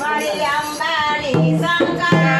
वारी अंबारी शंकरा